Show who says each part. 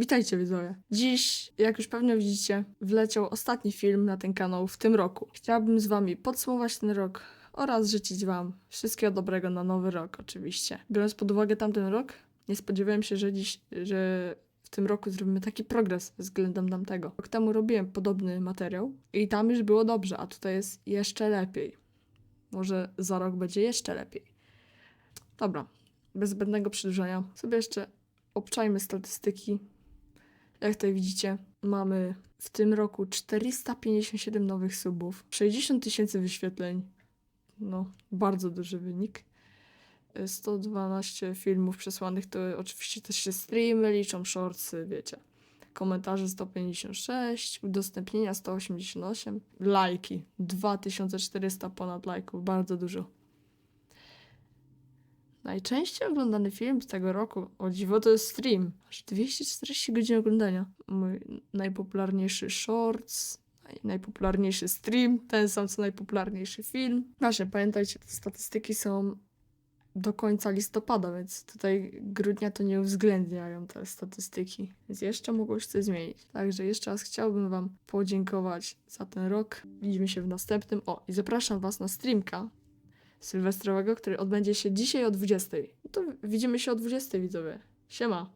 Speaker 1: Witajcie widzowie. Dziś, jak już pewnie widzicie, wleciał ostatni film na ten kanał w tym roku. Chciałabym z wami podsumować ten rok oraz życzyć wam wszystkiego dobrego na nowy rok oczywiście. Biorąc pod uwagę tamten rok, nie spodziewałem się, że dziś, że w tym roku zrobimy taki progres względem tamtego. Rok temu robiłem podobny materiał i tam już było dobrze, a tutaj jest jeszcze lepiej. Może za rok będzie jeszcze lepiej. Dobra, bez zbędnego przedłużania, sobie jeszcze obczajmy statystyki. Jak tutaj widzicie, mamy w tym roku 457 nowych subów, 60 tysięcy wyświetleń. No, bardzo duży wynik. Y, 112 filmów przesłanych, to oczywiście też się streamy, liczą shortsy, wiecie. Komentarze 156, udostępnienia 188, lajki 2400 ponad lajków, bardzo dużo. Najczęściej oglądany film z tego roku, o dziwo, to jest stream. Aż 240 godzin oglądania. Mój najpopularniejszy shorts, naj, najpopularniejszy stream, ten sam co najpopularniejszy film. Właśnie, pamiętajcie, te statystyki są do końca listopada, więc tutaj grudnia to nie uwzględniają te statystyki, więc jeszcze mogło się coś zmienić. Także jeszcze raz chciałbym Wam podziękować za ten rok. Widzimy się w następnym. O, i zapraszam Was na streamka sylwestrowego, który odbędzie się dzisiaj o 20. No to widzimy się o 20, widzowie. Siema.